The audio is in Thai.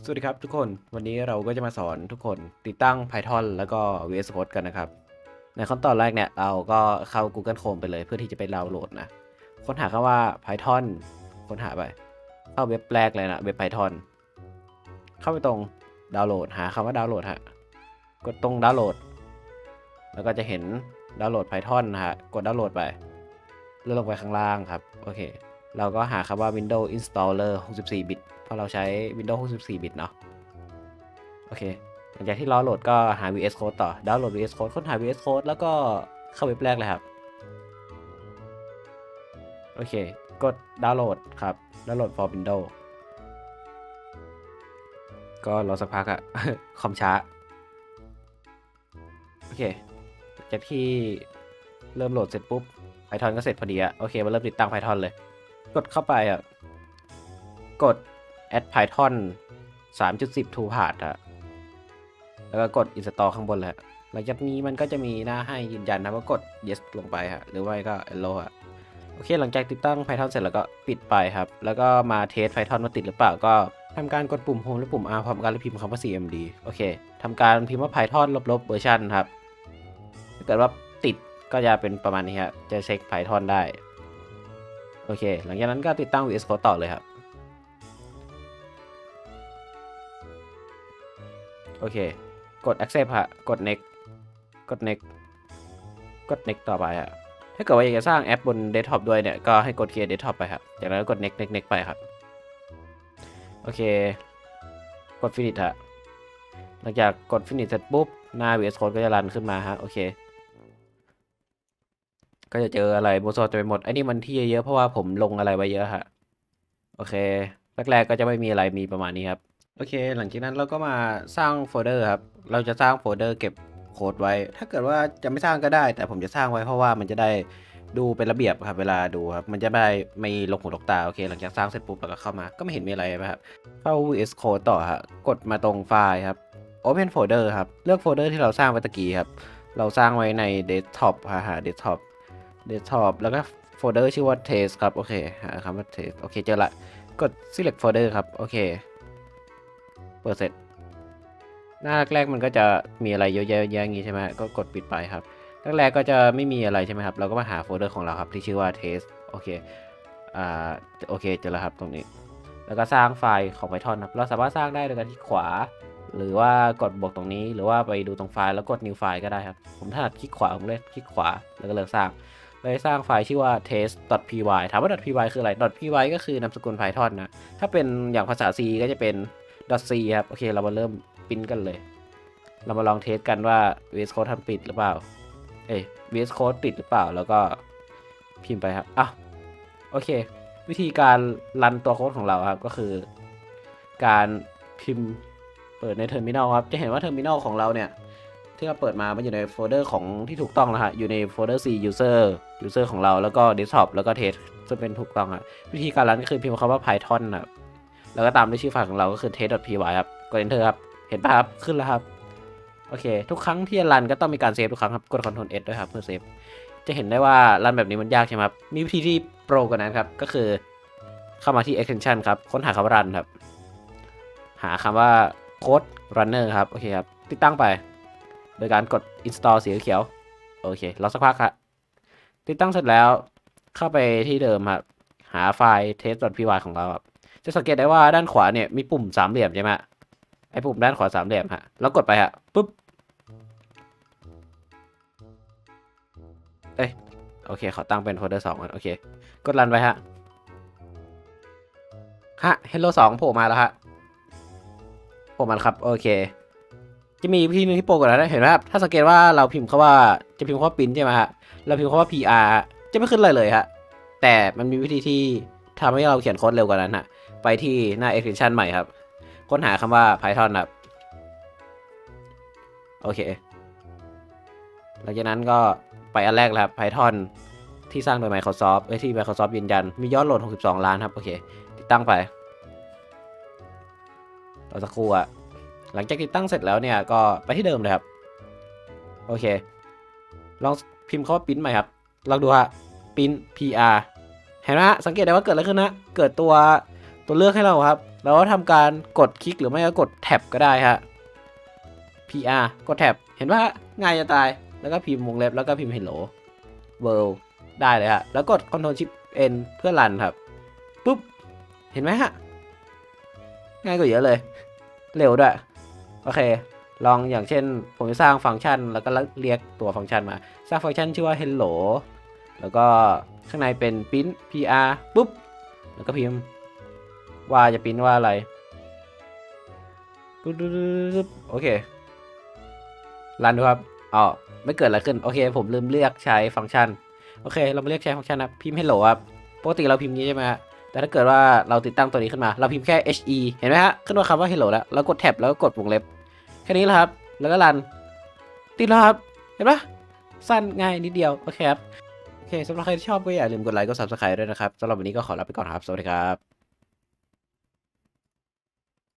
สวัสดีครับทุกคนวันนี้เราก็จะมาสอนทุกคนติดตั้ง Python แล้วก็ VS Code กันนะครับ ในขั้นตอนแรกเนี่ย เราก็เข้า Google Chrome ไปเลยเพื่อที่จะไปดาวน์โหลดนะ ค้นหาคำว่า Python ค้นหาไปเข้าเว็บแรกเลยนะเว็บ Python เข้าไปตรงดาวน์โหลด หาคำว่าดาวน์โหลดฮะกดตรงดาวน์โหลด แล้วก็จะเห็นดาวน์โหลด Python นะฮะกดดาวน์โหลดไปเลื่อนลงไปข้างล่างครับโอเค เราก็หาคำว่า Windows Installer 64บิต ราะเราใช้ Windows 64 บิตเนาะโอเคหลังจากที่เราโหลดก็หา VS Code ต่อดาวน์โหลด VS Code ค้นหา VS Code แล้วก็เข้าเว็บแรกเลยครับ โอเค กดดาวน์โหลดครับดาวน์โหลด for Windows ก็รอสักพักอะคอมช้า โอเคหลังจากที่เริ่มโหลดเสร็จปุ๊บ Python ก็เสร็จพอดีอะโอเคมาเริ่มติดตั้ง Python เลย กดเข้าไปอะกด add python 3.10 to part อะแล้วก็กด install ข้างบนเลยฮะหลังจากนี้มันก็จะมีหน้าให้ยืนยันนะว่ากด yes ลงไปฮะหรือไม่ก็ allow ฮะโอเค หลังจากติดตั้ง Python เสร็จแล้วก็ปิดไปครับ แล้วก็มาเทส Python ว่าติดหรือเปล่าก็ทำการกดปุ่ม home และปุ่ม r พร้อมกันแล้วพิมพ์คำว่า cmd โอเคทำการพิมพ์ว่า python ลบๆเวอร์ชันครับถ้าเกิดว่าติดก็จะเป็นประมาณนี้ครจะเช็ค Python ได้ โอเค หลังจากนั้นก็ติดตั้ง VS Code ต่อเลยครับ โอเค กด accept ฮะ กด next กด next กด next ต่อไปฮะ ถ้าเกิดว่าอยากจะสร้างแอปบนเดสก์ท็อปด้วยเนี่ย ก็ให้กด create desktop ไปครับจากนั้นก็กด next next next ไปครับ โอเค กด finish ฮะ หลังจากกด finish เสร็จปุ๊บ หน้า VS Code ก็จะรันขึ้นมาฮะ โอเค ก็จะเจออะไรโบโซเต็มไปหมด ไอ้นี่มันที่เยอะเพราะว่าผมลงอะไรไว้เยอะฮะ โอเค แรกๆก็จะไม่มีอะไรมีประมาณนี้ครับ โอเค หลังจากนั้นเราก็มาสร้างโฟลเดอร์ครับ เราจะสร้างโฟลเดอร์เก็บโค้ดไว้ ถ้าเกิดว่าจะไม่สร้างก็ได้ แต่ผมจะสร้างไว้เพราะว่ามันจะได้ดูเป็นระเบียบครับเวลาดูครับ มันจะไม่ไม่ลงหูลกตา โอเค หลังจากสร้างเสร็จปุ๊บเราก็เข้ามา ก็ไม่เห็นมีอะไรนะครับ เข้า VS Code ต่อฮะ กดมาตรงไฟล์ครับ Open Folder ครับ เลือกโฟลเดอร์ที่เราสร้างไว้ตะกี้ครับ เราสร้างไว้ใน Desktop ฮะหา Desktop Desktop แล้วก็โฟลเดอร์ชื่อว่า Test ครับ โอเค หาคำว่า Test โอเค เจอละ กด Select Folder ครับ โอเค เปิดเสร็จ หน้าแรกๆมันก็จะมีอะไรเยอะแยะอย่างงี้ใช่ไหมก็กดปิดไปครับแรกๆก็จะไม่มีอะไรใช่ไหมครับ เราก็มาหาโฟลเดอร์ของเราครับที่ชื่อว่า test โอเค อ่า โอเคเจอแล้วครับตรงนี้ แล้วก็สร้างไฟล์ของ Python ครับ เราสามารถสร้างได้โดยการที่ขวา หรือว่ากดบวกตรงนี้ หรือว่าไปดูตรงไฟล์แล้วกด new file ก็ได้ครับ ผมถนัดคลิกขวาผมเลยคลิกขวาแล้วก็เลือกสร้าง เลยสร้างไฟล์ชื่อว่า test.py ถามว่า .py คืออะไร .py ก็คือนามสกุล Python นะ ถ้าเป็นอย่างภาษา C ก็จะเป็น .c ครับ โอเค เรามาเริ่มปิ้นกันเลย เรามาลองเทสกันว่า VS Code ทำปิดหรือเปล่า เอ้ย VS Code ติดหรือเปล่า แล้วก็พิมพ์ไปครับ อะ โอเค วิธีการรันตัวโค้ดของเราครับ ก็คือ การพิมพ์เปิดในเทอร์มินอลครับ จะเห็นว่าเทอร์มินอลของเราเนี่ย ที่เราเปิดมา มันอยู่ในโฟลเดอร์ของที่ถูกต้องนะฮะ อยู่ในโฟลเดอร์ C user user ของเรา แล้วก็ desktop แล้วก็ test จะเป็นถูกต้องครับวิธีการรันก็คือพิมพ์คำว่า python ครับ แล้วก็ตามด้วยชื่อไฟล์ของเราก็คือ test.py ครับ กด enter ครับ เห็นป่ะครับ ขึ้นแล้วครับ โอเค ทุกครั้งที่จะรันก็ต้องมีการเซฟทุกครั้งครับ กด control S ด้วยครับเพื่อเซฟ จะเห็นได้ว่ารันแบบนี้มันยากใช่ไหมครับ มีวิธีที่โปรกว่านั้นครับ ก็คือเข้ามาที่ extension ครับ ค้นหาคำว่า run ครับ หาคำว่า code runner ครับ โอเคครับ ติดตั้งไป โดยการกด install สีเขียว โอเครอสักพักครับติดตั้งเสร็จแล้ว เข้าไปที่เดิมครับ หาไฟล์ test.py ของเราครับ จะสังเกตได้ว่าด้านขวาเนี่ยมีปุ่มสามเหลี่ยมใช่ไหมไอ้ปุ่มด้านขวาสามเหลี่ยมฮะแล้วกดไปฮะปุ๊บเอ้ยโอเคขอตั้งเป็นโฟลเดอร์สองก่อนโอเค กดรันไปฮะฮะ Hello สองโผล่มาแล้วฮะโผล่มาครับ โอเค จะมีวิธีหนึงที่โปรกว่านั้นนะเห็นไหมครับ ถ้าสังเกตว่าเราพิมพ์คาว่าจะพิมพ์คำว่า print ใช่ไหมฮะ เราพิมพ์คำว่า pr จะไม่ขึ้นอะไรเลยฮะ แต่มันมีวิธีที่ทำให้เราเขียนโค้ดเร็วกว่านั้นฮะ ไปที่หน้า extension ใหม่ครับ ค้นหาคำว่า python ครับ โอเค หลังจากนั้นก็ไปอันแรกแล้วครับ Python ที่สร้างโดย Microsoft เอ้ยที่ Microsoft ยืนยัน มียอดโหลด 62 ล้านครับ โอเค ติดตั้งไปรอสักครู่อะหลังจากติดตั้งเสร็จแล้วเนี่ย ก็ไปที่เดิมเลยครับ โอเค ลองพิมพ์คำว่าปริ้นใหม่ครับ ลองดูฮะปิ้น PR เห็นไหมสังเกตได้ว่าเกิดอะไรขึ้นนะ เกิดตัว ตัวตัวเลือกให้เราครับ เราก็ทำการกดคลิกหรือไม่ก็กดแท็บก็ได้ฮะ PR กดแท็บ เห็นว่าง่ายจะตาย แล้วก็พิมพ์วงเล็บแล้วก็พิมพ์ hello world ได้เลยฮะ แล้วกด Ctrl Shift N เพื่อรันครับ ปุ๊บ เห็นไหมฮะ ง่ายกว่าเยอะเลย เร็วด้วย โอเค ลองอย่างเช่น ผมจะสร้างฟังก์ชัน แล้วก็เรียกตัวฟังก์ชันมา สร้างฟังก์ชันชื่อว่า hello แล้วก็ข้างในเป็น print pr ปุ๊บ แล้วก็พิมพ์ ว่าจะ print ว่าอะไรปุ๊บปุ๊บปุ๊บปุ๊บโอเครันดูครับอ๋อไม่เกิดอะไรขึ้น โอเค ผมลืมเลือกใช้ฟังก์ชัน โอเค เรามาเรียกใช้ฟังก์ชันนะ พิมพ์ hello ครับ ปกติเราพิมพ์นี้ใช่ไหมฮะ แต่ถ้าเกิดว่าเราติดตั้งตัวนี้ขึ้นมา เราพิมพ์แค่ he เห็นไหมฮะ ขึ้นมาคำว่า hello แล้วแล้วกดแท็บแล้วก็กดวงเล็บ แค่นี้แหละครับ แล้วก็รัน ติดแล้วครับ เห็นปะสั้นง่ายนิดเดียว โอเคครับ โอเคสำหรับใครที่ชอบก็อย่าลืมกดไลค์ กด subscribe ด้วยนะครับสำหรับวันนี้ก็ขอลาไปก่อนครับ สวัสดีครับ